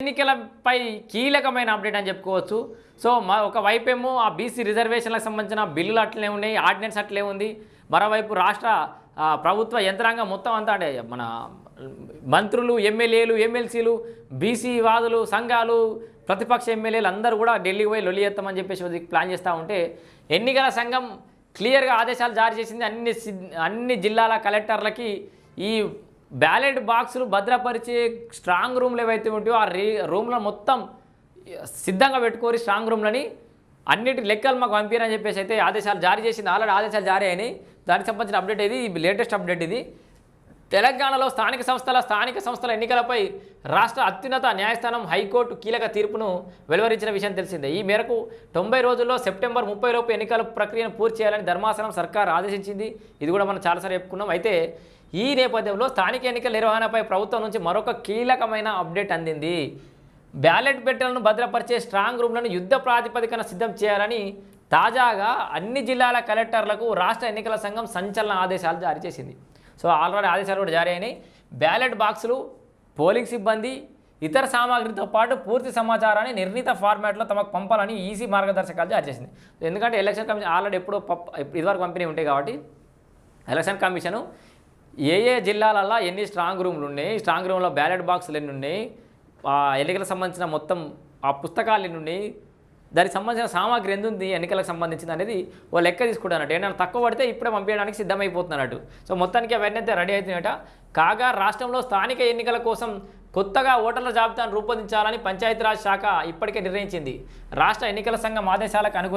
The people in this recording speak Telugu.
ఎన్నికలపై కీలకమైన అప్డేట్ అని చెప్పుకోవచ్చు. సో మా ఒక వైపేమో ఆ బీసీ రిజర్వేషన్లకు సంబంధించిన బిల్లులు అట్లనే ఉన్నాయి ఆర్డినెన్స్ అట్లే ఉంది. మరోవైపు రాష్ట్ర ప్రభుత్వ యంత్రాంగం మొత్తం అంతా అంటే మన మంత్రులు ఎమ్మెల్యేలు ఎమ్మెల్సీలు బీసీ వాదులు సంఘాలు ప్రతిపక్ష ఎమ్మెల్యేలు అందరూ కూడా ఢిల్లీకి పోయి లొలి ఎత్తామని చెప్పేసి ప్లాన్ చేస్తూ ఉంటే ఎన్నికల సంఘం క్లియర్గా ఆదేశాలు జారీ చేసింది అన్ని సి- అన్ని జిల్లాల కలెక్టర్లకి ఈ బ్యాలెట్ బాక్సులు భద్రపరిచే స్ట్రాంగ్ రూమ్లు ఏవైతే ఉంటాయో ఆ రీ రూమ్లో మొత్తం సిద్ధంగా పెట్టుకోరి స్ట్రాంగ్ రూమ్లని అన్నిటి లెక్కలు మాకు పంపిరని చెప్పేసి అయితే ఆదేశాలు జారీ చేసింది. ఆల్రెడీ ఆదేశాలు జారీ అయినాయి. దానికి సంబంధించిన అప్డేట్ ఇది లేటెస్ట్ అప్డేట్ ఇది. తెలంగాణలో స్థానిక సంస్థల స్థానిక సంస్థల ఎన్నికలపై రాష్ట్ర అత్యున్నత న్యాయస్థానం హైకోర్టు కీలక తీర్పును వెలువరించిన విషయం తెలిసిందే. ఈ మేరకు తొంభై రోజుల్లో సెప్టెంబర్ ముప్పై లోపు ఎన్నికల ప్రక్రియను పూర్తి చేయాలని ధర్మాసనం సర్కార్ ఆదేశించింది. ఇది కూడా మనం చాలాసార్లు చెప్పుకున్నాం. అయితే ఈ నేపథ్యంలో స్థానిక ఎన్నికల నిర్వహణపై ప్రభుత్వం నుంచి మరొక కీలకమైన అప్డేట్ అందింది. బ్యాలెట్ పెట్టెలను భద్రపరిచే స్ట్రాంగ్ రూమ్లను యుద్ధ ప్రాతిపదికన సిద్ధం చేయాలని తాజాగా అన్ని జిల్లాల కలెక్టర్లకు రాష్ట్ర ఎన్నికల సంఘం సంచలన ఆదేశాలు జారీ చేసింది. సో ఆల్రెడీ ఆదేశాలు కూడా జారీ అయినాయి. బ్యాలెట్ బాక్సులు పోలింగ్ సిబ్బంది ఇతర సామాగ్రితో పాటు పూర్తి సమాచారాన్ని నిర్ణీత ఫార్మాట్లో తమకు పంపాలని ఈసీ మార్గదర్శకాలు జారీ చేసింది. ఎందుకంటే ఎలక్షన్ కమిషన్ ఆల్రెడీ ఎప్పుడో పప్ ఇదివరకు పంపిణీ ఉంటాయి కాబట్టి ఎలక్షన్ కమిషను ఏ ఏ జిల్లాలల్లో ఎన్ని స్ట్రాంగ్ రూమ్లు ఉన్నాయి స్ట్రాంగ్ రూమ్లో బ్యాలెట్ బాక్సులు ఎన్ని ఉన్నాయి ఎన్నికలకు సంబంధించిన మొత్తం ఆ పుస్తకాలు ఎన్ని ఉన్నాయి దానికి సంబంధించిన సామాగ్రి ఎందుంది ఎన్నికలకు సంబంధించింది అనేది ఓ లెక్క తీసుకుంటానట ఏమైనా తక్కువ పడితే ఇప్పుడే పంపించడానికి సిద్ధమైపోతున్నట్టు సో మొత్తానికి అవన్నీ అయితే రెడీ అవుతున్నాయట. కాగా రాష్ట్రంలో స్థానిక ఎన్నికల కోసం కొత్తగా ఓటర్ల జాబితాను రూపొందించాలని పంచాయతీరాజ్ శాఖ ఇప్పటికే నిర్ణయించింది. రాష్ట్ర ఎన్నికల సంఘం ఆదేశాలకు అనుగుణంగా